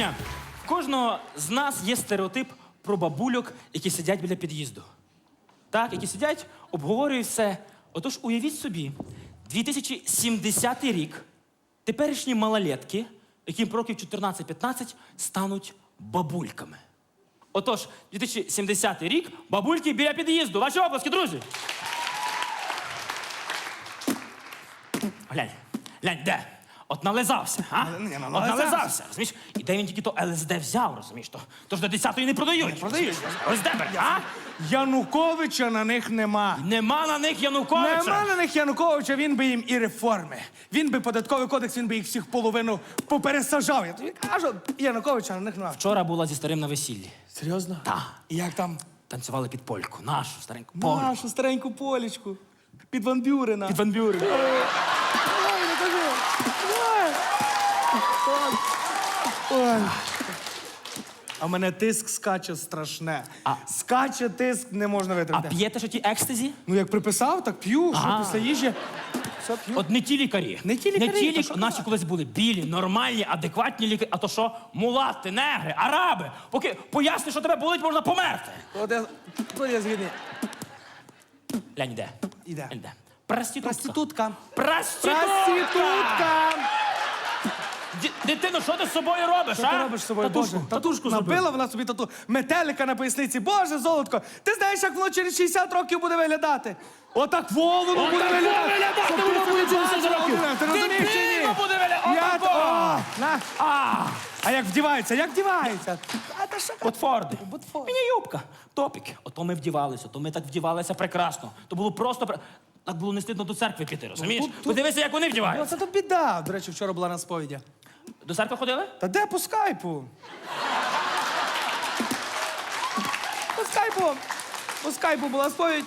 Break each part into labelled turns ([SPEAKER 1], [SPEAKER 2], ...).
[SPEAKER 1] Женя, в кожного з нас є стереотип про бабульок, які сидять біля під'їзду. Так, які сидять, обговорюють все. Отож, уявіть собі, 2070 рік теперішні малолетки, яким років 14-15, стануть бабульками. Отож, 2070 рік бабульки біля під'їзду. Ваші оплески, друзі! Глянь, глянь, де? От нализався, а?
[SPEAKER 2] Ні, ну,
[SPEAKER 1] От
[SPEAKER 2] нализався.
[SPEAKER 1] нализався, розумієш? І де він тільки то ЛСД взяв, розумієш? То, то ж до 10-ї не продають.
[SPEAKER 2] продають.
[SPEAKER 1] ЛСД бере, а?
[SPEAKER 2] Януковича на них нема.
[SPEAKER 1] Нема на них Януковича.
[SPEAKER 2] Нема на них Януковича, він би їм і реформи. Він би податковий кодекс, він би їх всіх половину попересажав. Я тобі кажу, Януковича на них нема.
[SPEAKER 1] Вчора була зі старим на весіллі.
[SPEAKER 2] Серйозно?
[SPEAKER 1] Та.
[SPEAKER 2] І як там?
[SPEAKER 1] Танцювали під польку. Нашу стареньку польку.
[SPEAKER 2] Нашу стареньку полічку. Під Ван Бюрена.
[SPEAKER 1] Під Ван Бюрен.
[SPEAKER 2] Ой, не кажи. Ой. Ой. Ой. А в мене тиск скаче страшне.
[SPEAKER 1] А-
[SPEAKER 2] Скаче тиск, не можна
[SPEAKER 1] А
[SPEAKER 2] витримати.
[SPEAKER 1] п'єте що ті екстазі?
[SPEAKER 2] Ну як приписав, так п'ю, що після їжі. Все п'ю.
[SPEAKER 1] От не ті лікарі.
[SPEAKER 2] Не ті лікарі,
[SPEAKER 1] Не ті
[SPEAKER 2] то що
[SPEAKER 1] Наші
[SPEAKER 2] казати?
[SPEAKER 1] колись були білі, нормальні, адекватні лікарі. А то що? Мулати, негри, араби. Поки поясни, що тебе болить, можна померти.
[SPEAKER 2] От я, от я згідний.
[SPEAKER 1] Глянь, іде.
[SPEAKER 2] Іде.
[SPEAKER 1] Глянь, іде. Проститутка.
[SPEAKER 2] Проститутка.
[SPEAKER 1] Проститутка!
[SPEAKER 2] Проститутка!
[SPEAKER 1] Ді- Дитино, що ти з собою робиш,
[SPEAKER 2] Що
[SPEAKER 1] а?
[SPEAKER 2] ти робиш з собою?
[SPEAKER 1] Татушку,
[SPEAKER 2] Боже?
[SPEAKER 1] татушку зробив.
[SPEAKER 2] Набила вона собі тату. Метелика на поясниці. Боже, золотко. Ти знаєш, як воно через 60 років буде виглядати? Отак во воно буде
[SPEAKER 1] Отак
[SPEAKER 2] виглядати.
[SPEAKER 1] виглядати
[SPEAKER 2] Щоб
[SPEAKER 1] воно буде через 60 років.
[SPEAKER 2] Ти розумієш чи ні?
[SPEAKER 1] Дитино буде виглядати.
[SPEAKER 2] Я...
[SPEAKER 1] Отако.
[SPEAKER 2] О, на.
[SPEAKER 1] А,
[SPEAKER 2] А як вдівається? Як вдівається? А та що?
[SPEAKER 1] Ботфорди.
[SPEAKER 2] Ботфорди.
[SPEAKER 1] Мені юбка. Топіки. Ото ми вдівалися, то ми так вдівалися прекрасно. То було просто... пре- Так було не стидно до церкви піти, розумієш?
[SPEAKER 2] тут- тут-
[SPEAKER 1] Подивися, як вони вдіваються.
[SPEAKER 2] Оце то біда. До речі, вчора була на сповіді.
[SPEAKER 1] До церкви ходили?
[SPEAKER 2] Та де по скайпу? По скайпу. По скайпу була сповідь.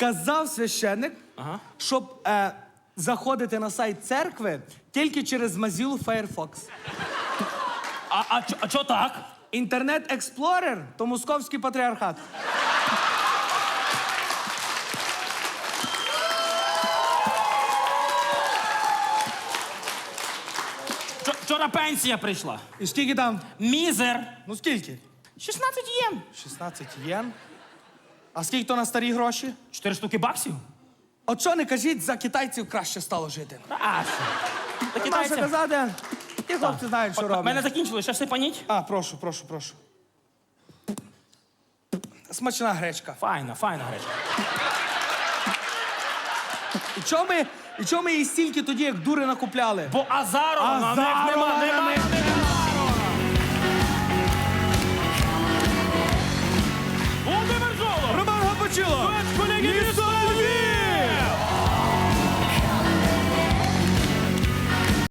[SPEAKER 2] Казав священник,
[SPEAKER 1] Ага.
[SPEAKER 2] щоб е, заходити на сайт церкви тільки через Mozilla Firefox.
[SPEAKER 1] А, а, чо- а чо так?
[SPEAKER 2] Інтернет Експлорер то московський патріархат.
[SPEAKER 1] Вчора пенсія прийшла.
[SPEAKER 2] І скільки там?
[SPEAKER 1] Мізер.
[SPEAKER 2] Ну скільки?
[SPEAKER 1] 16 єн.
[SPEAKER 2] 16 єн. А скільки то на старі гроші?
[SPEAKER 1] 4 штуки баксів?
[SPEAKER 2] От що не кажіть, за китайців краще стало жити.
[SPEAKER 1] А, що? Та
[SPEAKER 2] Нема
[SPEAKER 1] китайці.
[SPEAKER 2] що казати. Ті хлопці знають, що роблять.
[SPEAKER 1] Мене закінчили, ще все паніть?
[SPEAKER 2] А, прошу, прошу, прошу. Смачна гречка.
[SPEAKER 1] Файна, файна гречка.
[SPEAKER 2] І чого ми, і чого ми її стільки тоді, як дури накупляли?
[SPEAKER 1] Бо Азарова на них
[SPEAKER 2] Азарова
[SPEAKER 1] нема,
[SPEAKER 2] на
[SPEAKER 1] нема
[SPEAKER 2] них